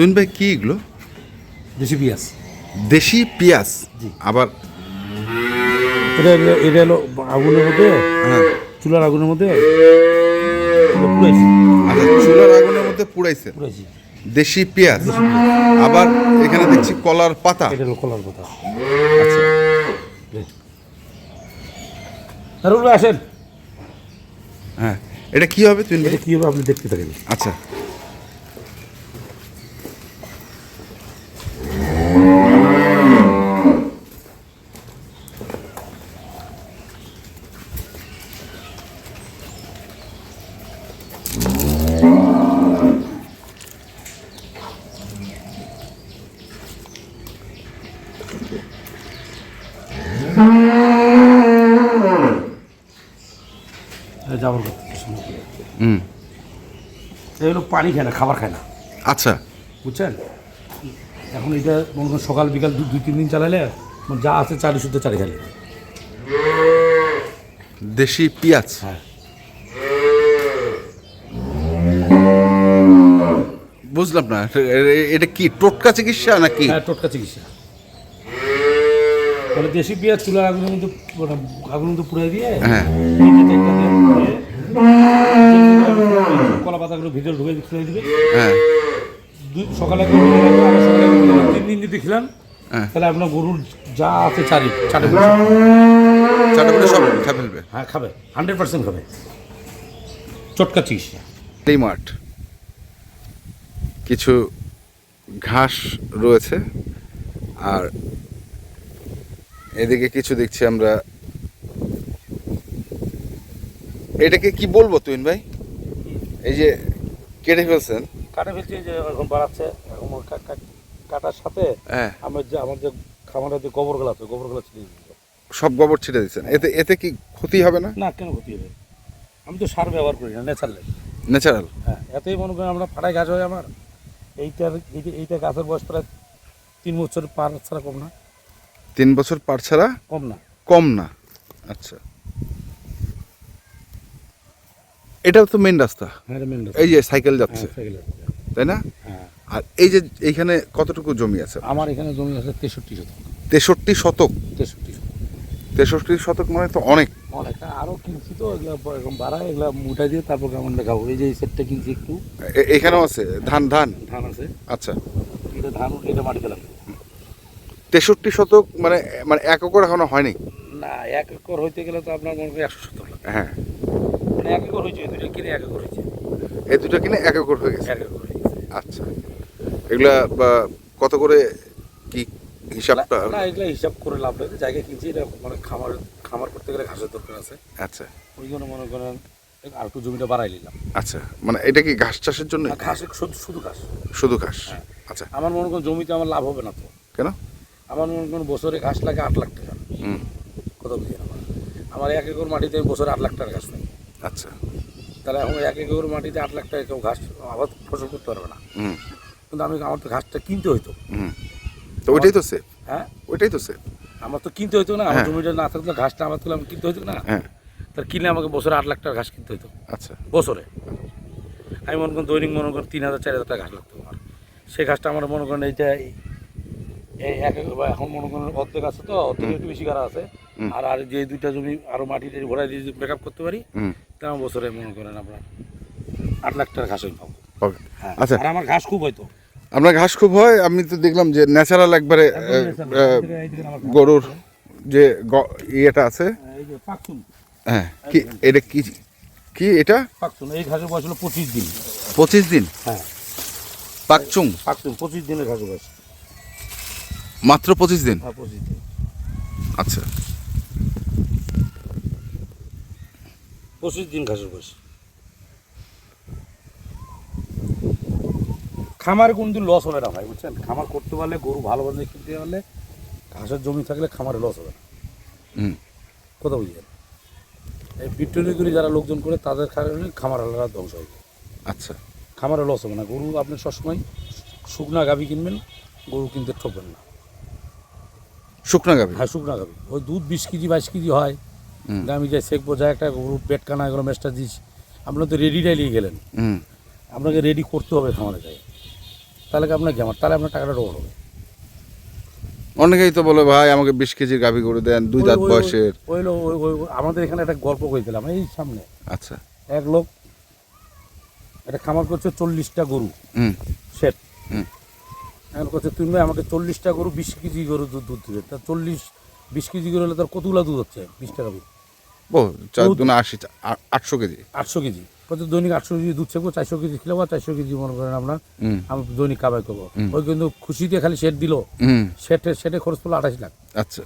তুন ভাই কি এগুলো? দেশি পেঁয়াজ। দেশি পেঁয়াজ? আবার? এটা এটা হলো আগুনের মধ্যে হ্যাঁ। চুলার আগুনের মধ্যে আচ্ছা চুলার আগুনের মধ্যে পুড়াইছে। দেশি পেঁয়াজ। আবার এখানে দেখছি কলার পাতা। এটা হলো কলার কথা আচ্ছা। আসেন। হ্যাঁ। এটা কি হবে ভাই এটা কী হবে আপনি দেখতে থাকেন। আচ্ছা। হুম। এটা পানি খায় না খাবার খায় না। আচ্ছা। বুঝছেন? এখন এটা মনে করেন সকাল বিকাল দুই তিন দিন চালালে যা আছে চারি শুদ্ধ চারি খালি। দেশি পেঁয়াজ। হ্যাঁ। বুঝলাম না এটা- এটা কি টোটকা চিকিৎসা নাকি? হ্যাঁ টোটকা চিকিৎসা। মানে দেশি পেঁয়াজ চুলার মধ্যে মানে আগুনের মধ্যে পুড়াই দিয়ে হ্যাঁ। কলা পাতাগুলো ভিতরে ঢুকে দিয়ে দিবে। হ্যাঁ। সকালে। তিন দিন যদি খেলাম হ্যাঁ। তাহলে আপনার গরুর যা আছে চারি চাটে চাটা করে সব খা ফেলবে। হ্যাঁ খাবে। হান্ড্রেড পার্সেন্ট খাবে। চটকা চিকিৎসা এই মাঠ। কিছু ঘাস রয়েছে আর এদিকে কিছু দেখছি আমরা। এটাকে কি বলব তুইন ভাই? এই যে কেটে ফেলছেন। কাটে ফেলছি যে এখন বাড়াচ্ছে কাটার সাথে হ্যাঁ। আমার যে আমার যে খামারের যে গোবরগুলো আছে গোবরগুলো ছিটিয়ে দিতে সব গোবর ছিটে দিচ্ছেন। এতে এতে কি ক্ষতি হবে না? না কেন ক্ষতি হবে? আমি তো সার ব্যবহার করি না ন্যাচারাল ন্যাচারাল হ্যাঁ এতই মনে করেন আমরা ফাটাই গাছ হয় আমার। এইটার এইটা এইটা গাছের বয়স প্রায় তিন বছর পার ছাড়া কম না। তিন বছর পার ছাড়া কম না। কম না। আচ্ছা। এটাও তো মেন রাস্তা। হ্যাঁ এটা এই যে সাইকেল হ্যাঁ, যাচ্ছে। তাই না? হ্যাঁ। আর এই যে এইখানে কতটুকু জমি আছে? আমার এখানে জমি আছে তেষট্টি শতক। তেষট্টি শতক? তেষট্টি শতক। তেষট্টি শতক মানে তো অনেক। অনেকটা আরও কিনছি তো এগুলো বাড়ায় এগুলো মুটাই দিয়ে তারপর কেমন দেখাবো? এই যে এই সেটটা কিনছি একটু। এখানেও আছে। ধান ধান। ধান আছে। আচ্ছা। এটা ধান এটা মাটিতে লাগবে তেষট্টি শতক মানে মানে এক একর এখনও হয়নি? না এক একর হইতে গেলে তো আপনার মনে করেন একশো শতক হ্যাঁ। মানে এক একর হয়েছে দুইটা কিনে এক একর হয়েছে এই দুটো কিনে এক একর হয়ে গেছে? এক একর আচ্ছা। এগুলা কত করে কি হিসাবটা? না এগুলো হিসাব করে লাভ নেই জায়গা কিনছি এটা মানে খামার খামার করতে গেলে ঘাসের দরকার আছে। আচ্ছা। ওই জন্য মনে করেন আর একটু জমিটা বাড়াই নিলাম। আচ্ছা মানে এটা কি ঘাস চাষের জন্য? ঘাস শুধু শুধু ঘাস। শুধু ঘাস? হ্যাঁ। আচ্ছা। আমার মনে করেন জমিতে আমার লাভ হবে না তো। কেন? আমার মনে করেন বছরে ঘাস লাগে আট লাখ টাকা। হুম। কত বুঝি আমার? আমার এক একর মাটিতে আমি বছরে আট লাখ টাকা ঘাস পাই আচ্ছা। তাহলে এখন এক একর মাটিতে আট লাখ টাকা কেউ ঘাস আবাদ ফসল করতে পারবে না। কিন্তু আমি আমার তো ঘাসটা কিনতে হইতো। তো ওইটাই তো সেফ হ্যাঁ? ওইটাই তো সেফ আমার তো কিনতে হইতো না আমার হ্যাঁ। জমিটা না থাকলে ঘাসটা আমার তাহলে আমি কিনতে হইতো না। হ্যাঁ। তার কিনে আমাকে বছরে আট লাখ টাকা ঘাস কিনতে হইতো। আচ্ছা। বছরে। আমি মনে করেন দৈনিক মনে করেন তিন হাজার চার হাজার টাকা ঘাস লাগতো আমার। সেই ঘাসটা আমার মনে করেন এইটা এই- এক এখন মনে করেন অর্ধেক আছে তো অর্ধেক একটু বেশি গাড়া আছে। আর আর যে দুইটা জমি আরও মাটি ভরাই দিয়ে যদি ব্যাক করতে পারি হুম। তা আমার বছরে মনে করেন আপনার আট লাখ টাকা ঘাস পাবো। হ্যাঁ আচ্ছা। আর আমার ঘাস খুব হয়তো আপনার ঘাস খুব হয় আমি তো দেখলাম যে ন্যাচারাল একবারে গরুর যে ইয়েটা আছে। এই হ্যাঁ কি এটা কি কি এটা? পাকচুন এই ঘাসের বয়স হলো পঁচিশ দিন। পঁচিশ দিন? হ্যাঁ। পাকচুং? পাকচুন পঁচিশ দিনের ঘাসের বয়স। মাত্র পঁচিশ দিন? হ্যাঁ পঁচিশ দিন। আচ্ছা। পঁচিশ দিন ঘাসের বয়স। খামারে কিন্তু লস হবে না ভাই বুঝছেন? খামার করতে পারলে গরু ভালোভাবে কিনতে পারলে ঘাসের জমি থাকলে খামারে লস হবে না। হুম। কথা বুঝলেন? এই বিট্টনিগুলি যারা লোকজন করে তাদের কারণে খামার আলাদা ধ্বংস হবে আচ্ছা। খামারে লস হবে না। গরু আপনি সবসময় শুকনা গাভি কিনবেন গরু কিনতে ঠকবেন না। শুকনা গাবি হ্যাঁ শুকনা গাভি। ওই দুধ বিশ কেজি বাইশ কেজি হয়। আমি যাই শেখবো যা একটা গরু পেট কানা এগুলো মেসটা দিস আপনার তো রেডিটাই নিয়ে গেলেন। আপনাকে রেডি করতে হবে খামারে যাই তাহলে আপনার কি আমার তাহলে আপনার টাকাটা ডবল হবে। অনেকেই তো বলে ভাই আমাকে বিশ কেজির গাভি করে দেন দুই দাঁত বয়সের। ওই আমাদের এখানে একটা গল্প করেছিলাম এই সামনে। আচ্ছা। এক লোক একটা খামার করছে চল্লিশটা গরু। হুম। সেট হুম। এখন করছে তুমি আমাকে চল্লিশটা গরু বিশ কেজি গরু দুধ দুধ দিবে। তা চল্লিশ বিশ কেজি গরু হলে তার কতগুলো দুধ হচ্ছে? বিশ টাকা বিল। আটশো কেজি। আটশো কেজি। প্রতি দৈনিক আটশো কেজি দুধ ছেবো চারশো কেজি খেলে বা চারশো কেজি মনে করেন আপনার আমি দৈনিক কাবাই করব। ওই কিন্তু খুশিতে খালি সেট দিল। সেটে সেটে খরচ পড়ল আঠাশ লাখ। আচ্ছা।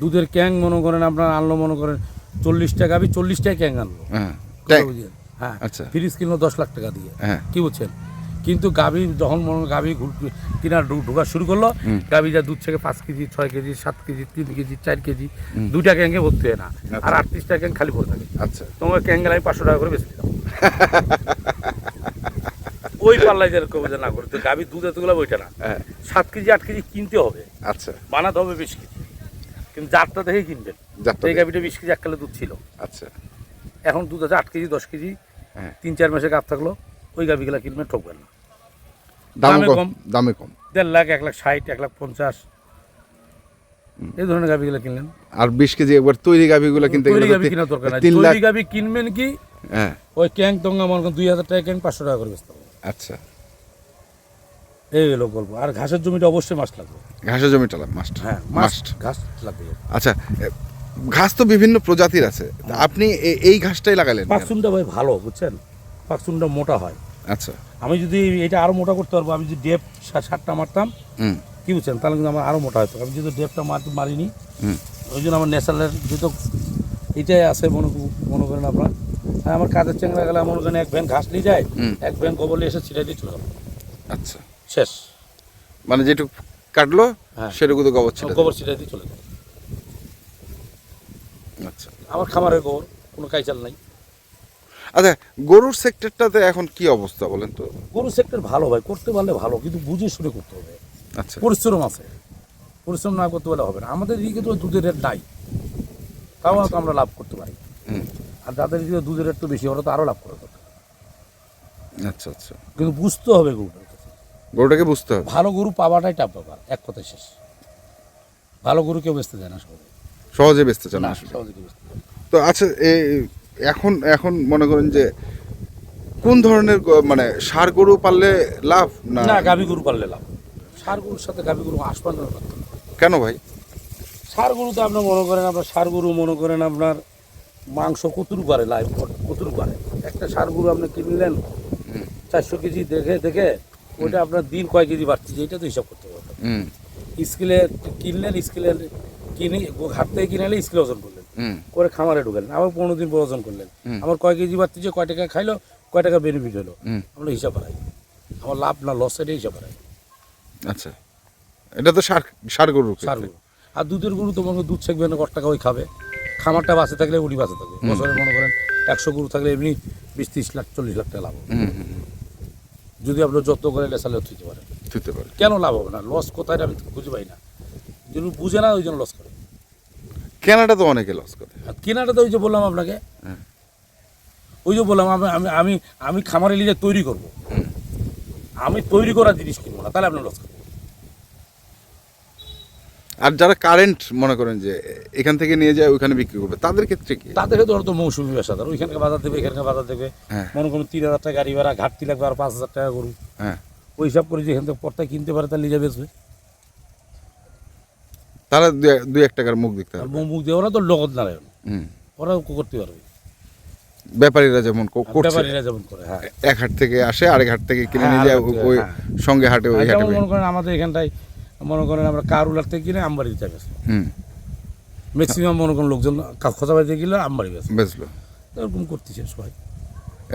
দুধের ক্যাং মনে করেন আপনার আনলো মনে করেন চল্লিশ টাকা আমি চল্লিশটাই ক্যাং আনলো। হ্যাঁ। কথা হ্যাঁ। আচ্ছা। ফ্রিজ কিনলো দশ লাখ টাকা দিয়ে। হ্যাঁ। কি বলছেন কিন্তু গাভী যখন মনে হয় গাভী ঘুর- কিনা ঢোকা শুরু করল। গাভী যা দুধ থেকে পাঁচ কেজি ছয় কেজি সাত কেজি তিন কেজি চার কেজি দুইটা ক্যাঙ্গে ভর্তি হয় না। আর আটত্রিশটা ক্যাং খালি পড়ে থাকে। আচ্ছা। তোমার ক্যাঙ্গেল আমি পাঁচশো টাকা করে বেশি দিলাম ওই পাল্লাই যেরকম যে না করে। তো গাভীর দুধ এতগুলো ওইটা না। হ্যাঁ। সাত কেজি আট কেজি কিনতে হবে। আচ্ছা। বানাতে হবে বিশ কেজি। কিন্তু জাতটা দেখেই কিনবেন। এই গাভীটা বিশ কেজি এক কালে দুধ ছিল। আচ্ছা। এখন দুধ আছে আট কেজি দশ কেজি হ্যাঁ। তিন চার মাসে গাপ থাকল। ওই গাভিগুলা কিনবেন ঠকবেন না। দামে কম কম। দামে কম। দেড় লাখ এক লাখ ষাট এক লাখ পঞ্চাশ। এই ধরনের গাভিগুলো কিনলেন। আর বিশ কেজি একবার তৈরি গাভিগুলো কিনতে গেলে গাভি তো কেনার দরকার নাই। তৈরি গাভি কিনবেন কি? হ্যাঁ। ওই ক্যাং টঙ্গা মনে করেন দুই হাজার টাকা ক্যাং পাঁচশো টাকা করে বেচতে আচ্ছা। এই হলো গল্প। আর ঘাসের জমিটা অবশ্যই মাছ লাগবে। ঘাসের জমিটা মাস্ট হ্যাঁ মাস্ট ঘাস লাগবে। আচ্ছা ঘাস তো বিভিন্ন প্রজাতির আছে। আপনি এ- এই ঘাসটাই লাগালেন কেন? পাকচুনটা ভাই ভালো বুঝছেন? পাকচুনটা মোটা হয়। আচ্ছা। আমি যদি এটা আরও মোটা করতে পারব আমি যদি ডেপ সাতটা মারতাম কি বুঝছেন? তাহলে কিন্তু আমার আরও মোটা হতো। আমি যদি ডেপটা মার মারিনি ওই জন্য আমার ন্যাচারাল যেহেতু এটাই আছে মনে মনে করেন আপনার। হ্যাঁ আমার কাজের চেংড়া গেলে মনে করেন এক ভ্যান ঘাস নিয়ে যায় এক ভ্যান গোবর নিয়ে এসে ছিটাই দিয়ে চলে আচ্ছা। শেষ। মানে যেটুকু কাটলো হ্যাঁ। সেটুকু তো গোবর ছিল গোবর ছিটাই দিয়ে চলে আচ্ছা। আমার খামারের গোবর কোনো কাইচাল নাই। আচ্ছা গরুর সেক্টরটাতে এখন কি অবস্থা বলেন তো? গরু সেক্টর ভালো ভাই করতে পারলে ভালো কিন্তু বুঝে শুনে করতে হবে। আচ্ছা। পরিশ্রম আছে। পরিশ্রম না করতে পারলে হবে না। আমাদের দিকে তো দুধের রেট নাই। তাও তো আমরা লাভ করতে পারি। আর যাদের দিকে দুধের রেট তো বেশি ওরা তো আরও লাভ করে দরকার আচ্ছা আচ্ছা। কিন্তু বুঝতে হবে গরুটার কাছে গরুটাকে বুঝতে হবে। ভালো গরু পাওয়াটাই টাপ ব্যাপার এক কথায় শেষ। ভালো গরু কেউ বেচতে যায় না সহজে। সহজে বেচতে চান না সহজে। তো আচ্ছা এ- এখন এখন মনে করেন যে কোন ধরনের মানে সার গরু পাললে লাভ না? না গাভী গরু পাললে লাভ। সার গরুর সাথে গাভী গরু আসবান কেন ভাই? সার গরুতে আপনার মনে করেন আপনার সার গরু মনে করেন আপনার মাংস কতটুকু পারে লাইভ কতটুকু পারে একটা সার গরু আপনি কিনলেন চারশো কেজি দেখে দেখে ওইটা আপনার দিন কয় কেজি বাড়ছে এইটা তো হিসাব করতে হবে। স্কেলে কিনলেন স্কেলে কিনে হাট থেকে কিনে এলে স্কেলে ওজন হুম করে খামারে ঢুকলেন আবার পনেরো দিন পর ওজন করলেন। আমার কয় কেজি বাড়তেছে কয় টাকা খাইলো কয় টাকা বেনিফিট হলো? আমরা হিসাব বাড়াই। আমার লাভ না লস এটা হিসাব বাড়াই। আচ্ছা। এটা তো সার সার গরু সার। গরু। আর দুধের গরু তো তোমাকে দুধ ছেঁকবে না কত টাকা ওই খাবে। খামারটা বাঁচে থাকলে উনি বাঁচে থাকবে বছরে মনে করেন একশো গরু থাকলে এমনি বিশ ত্রিশ লাখ চল্লিশ লাখ টাকা লাভ হবে। যদি আপনার যত্ন করে লেসালে থুইতে পারেন ধুতে পারে। কেন লাভ হবে না? লস কোথায় আমি খুঁজে পাই না। যিনি বুঝে না ওই জন্য লস করে। কেনাটা তো অনেকে লস করে। আর কেনাটা তো ওই যে বললাম আপনাকে। ওই যে বললাম আমি আমি আমি আমি খামারে নিয়ে তৈরি করব। আমি তৈরি করা জিনিস কিনবো না তাহলে আপনার লস করব আর যারা কারেন্ট মনে করেন যে এখান থেকে নিয়ে যায় ওইখানে বিক্রি করবে তাদের ক্ষেত্রে কি? তাদেরকে তো ওরা তো মৌসুমি পেশাদার ওইখানকে বাজার দেবে এখানকে বাজার দেবে। হ্যাঁ। মনে করুন তিন হাজার টাকা গাড়ি ভাড়া ঘাটতি লাগবে আর পাঁচ হাজার টাকা করুন হ্যাঁ। ওই হিসাব করে যে এখান থেকে পর্তা কিনতে পারে তার লিজে বেচবে। তারা দুই- এক টাকার মুখ দেখতে আর হবে মুখ দিয়ে ওরা তো লগত নারায়ণ। হুম। ওরাও করতে পারবে। ব্যাপারীরা যেমন করছে। যেমন করে হ্যাঁ। এক হাট থেকে আসে আরেক হাট থেকে কিনে হ্যাঁ, নিয়ে যায় ওই হ্যাঁ। সঙ্গে হাটে ওই হাটে মনে করেন আমাদের এখানটায় মনে করেন আমরা কারুলার থেকে কিনে আমবাড়ি দিতে গেছে। হুম। ম্যাক্সিমাম মনে করেন লোকজন খোঁচা বাড়িতে গেলে আমবাড়ি গেছে বেচলো। এরকম করতেছে সবাই।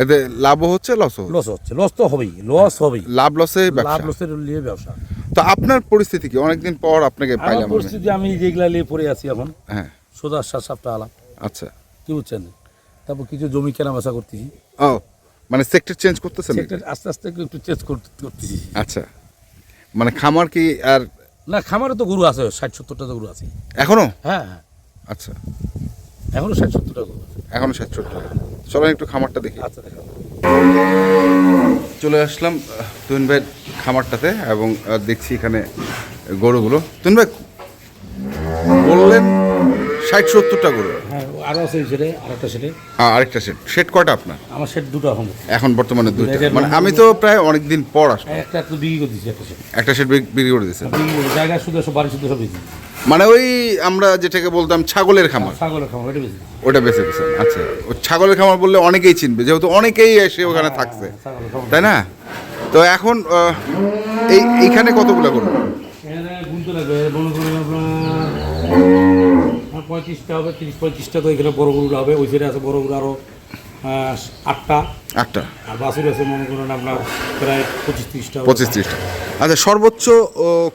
এতে লাভও হচ্ছে লসও হচ্ছে। লস হচ্ছে। লস তো হবেই লস হবেই। লাভ লসে লাভ লসের নিয়ে ব্যবসা। তো আপনার পরিস্থিতি কি? অনেকদিন পর আপনাকে পাইলাম। পরিস্থিতি আমি যেগুলা নিয়ে পড়ে আছি এখন হ্যাঁ। সোজা সাত সাতটা আলাপ। আচ্ছা। কি বুঝছেন? তারপর কিছু জমি কেনা বেচা করতেছি। ও মানে সেক্টর চেঞ্জ করতেছেন সেক্টর আস্তে আস্তে একটু চেঞ্জ করতেছি। আচ্ছা। মানে খামার কি আর না খামারে তো গরু আছে ষাট সত্তরটা তো গরু আছে। এখনও? হ্যাঁ হ্যাঁ। আচ্ছা। এখনও ষাট সত্তরটা গরু আছে। এখনও সাতষট্টি চলেন একটু খামারটা দেখি। আচ্ছা দেখা। চলে আসলাম তুহিন ভাই খামারটাতে এবং দেখছি এখানে গরুগুলো। তুমি ভাই বললেন ষাট সত্তরটা গরু। হ্যাঁ আরও আছে সেটে আর একটা সেটে হ্যাঁ আরেকটা সেট সেট কয়টা আপনার? আমার সেট দুটো এখন। এখন বর্তমানে এটার মানে আমি তো প্রায় অনেক দিন পর আসলাম। একটা তো বিক্রি করে দিচ্ছি একটা সেট একটা সেট বিক্রি করে দিয়েছে জায়গা শুধু সব বাড়ি শুধু সব বেশি মানে ওই আমরা যেটাকে বলতাম ছাগলের খামার। ছাগলের খাবার এটা বেশি ওটা বেঁচে গেছেন আচ্ছা। ও ছাগলের খামার বললে অনেকেই চিনবে যেহেতু অনেকেই এসে ওখানে থাকছে। তাই না? তো এখন এই এইখানে কতগুলো গরু? এখানে করেন আপনার পঁয়ত্রিশটা হবে তিরিশ পঁয়ত্রিশটা তো এখানে বড় গরুটা হবে ওই সাইডে আছে বড় গরু আরও আটটা। আটটা। আর বাসুর আছে মনে করেন আপনার প্রায় পঁচিশ তিরিশটা। পঁচিশ ত্রিশটা আচ্ছা সর্বোচ্চ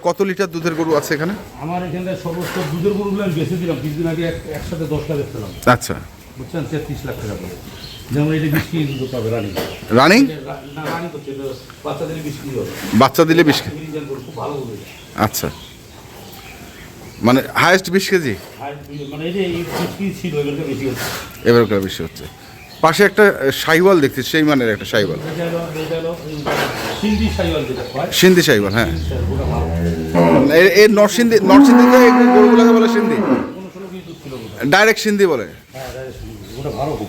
কত লিটার দুধের গরু আছে এখানে? আমার এখানে সর্বোচ্চ দুধের গরুগুলো আমি বেঁচে দিলাম কিছুদিন আগে একসাথে দশটা বেচলাম আচ্ছা। বুঝছেন? তেত্রিশ লাখ টাকা করে। রানি। বাচ্চা দিলে বিশ কেজি। আচ্ছা। মানে হায়েস্ট বিশ কেজি? আর মানে এই বিশ কেজি এগুলোকে বেশি হচ্ছে। এবারকার বেশি হচ্ছে। পাশে একটা সাইওয়াল দেখছি সেই মানের একটা সাইওয়াল। সিন্ধি সাইওয়াল হয়। এর নরসিংদী নরসিংদীতে গরুগুলোকে বলে সিন্ধি। ডাইরেক্ট সিন্ধি বলে। হ্যাঁ ভালো খুব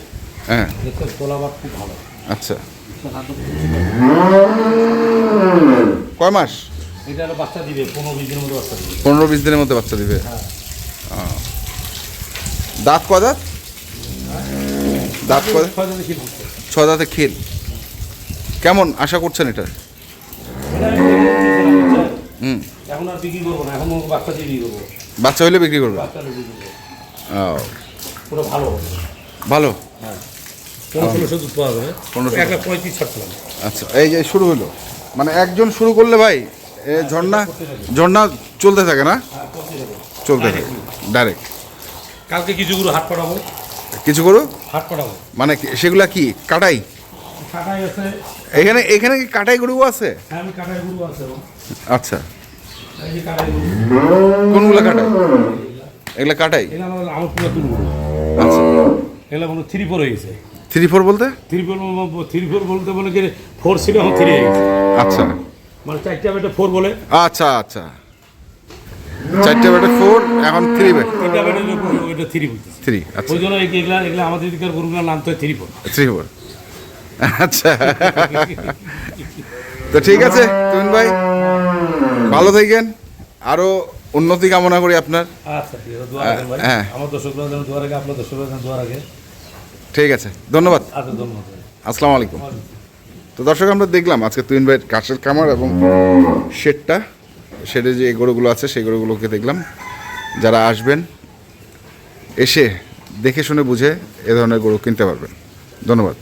হ্যাঁ। দেখতে তোলাবাদ খুব ভালো। আচ্ছা। কয় মাস? এটা বাচ্চা দিবে পনেরো বিশ দিনের মতো বাচ্চা দিবে। পনেরো বিশ দিনের মধ্যে বাচ্চা দিবে? হ্যাঁ। দাঁত কয় দাঁত? দাঁত কয় ছ দাঁতে খিল কেমন আশা করছেন এটা? হুম। এখন আর বিক্রি করব না এখন বাচ্চা দিয়ে বিক্রি করব? বাচ্চা হইলে বিক্রি করবে। করব ও ভালো। ভালো? হ্যাঁ। পনেরো দুধ পাওয়া যাবে। পনেরোশো। একটা পঁয়ত্রিশ ছাড়ছিলাম আচ্ছা এই যে শুরু হলো। মানে একজন শুরু করলে ভাই এ ঝর্ণা ঝর্ণা চলতে থাকে না? চলতে থাকে ডাইরেক্ট কালকে কিছু গরু হাট পাঠাবো। কিছু করো হাট পাঠাবো। মানে সেগুলা কি কাটাই? কাটাই আছে। এখানে এখানে কি কাটাই গরু আছে? হ্যাঁ আমি কাটাই গরু আছে। আচ্ছা। গরু। কোনগুলো কাটাই? এগুলা কাটাই? এগুলো আমার আমার পুরো গরু। আচ্ছা। এগুলো মনে থ্রি ফোর হয়ে গেছে। থ্রি ফোর বলতে? থ্রি ফোর থ্রি ফোর বলতে মনে কি ফোর ছিল এখন থ্রি হয়ে আচ্ছা। মানে চারটা বেটে ফোর বলে। আচ্ছা আচ্ছা। চারটে ব্যাটে ফোর এখন থ্রি ব্যাট। তিনটা ওইটা থ্রি বলতেছে। থ্রি আচ্ছা। ওই জন্য এগুলা এগুলা আমাদের দিকের গরুগুলোর নাম তো থ্রি ফোর। Three four. আচ্ছা। তো ঠিক আছে তুমিন ভাই। ভালো থাকেন। আরও উন্নতি কামনা করি আপনার। আচ্ছা হ্যাঁ। আমার দর্শকরা দোয়া রাখে আপনার দর্শকরা দোয়া রাখে। ঠিক আছে ধন্যবাদ। আচ্ছা ধন্যবাদ। আসসালামু আলাইকুম। তো দর্শক আমরা দেখলাম আজকে তুইন ভাইয়ের কাঠের কামার এবং শেডটা শেডে যে গরুগুলো আছে সেই গরুগুলোকে দেখলাম। যারা আসবেন এসে দেখে শুনে বুঝে এ ধরনের গরু কিনতে পারবেন। ধন্যবাদ।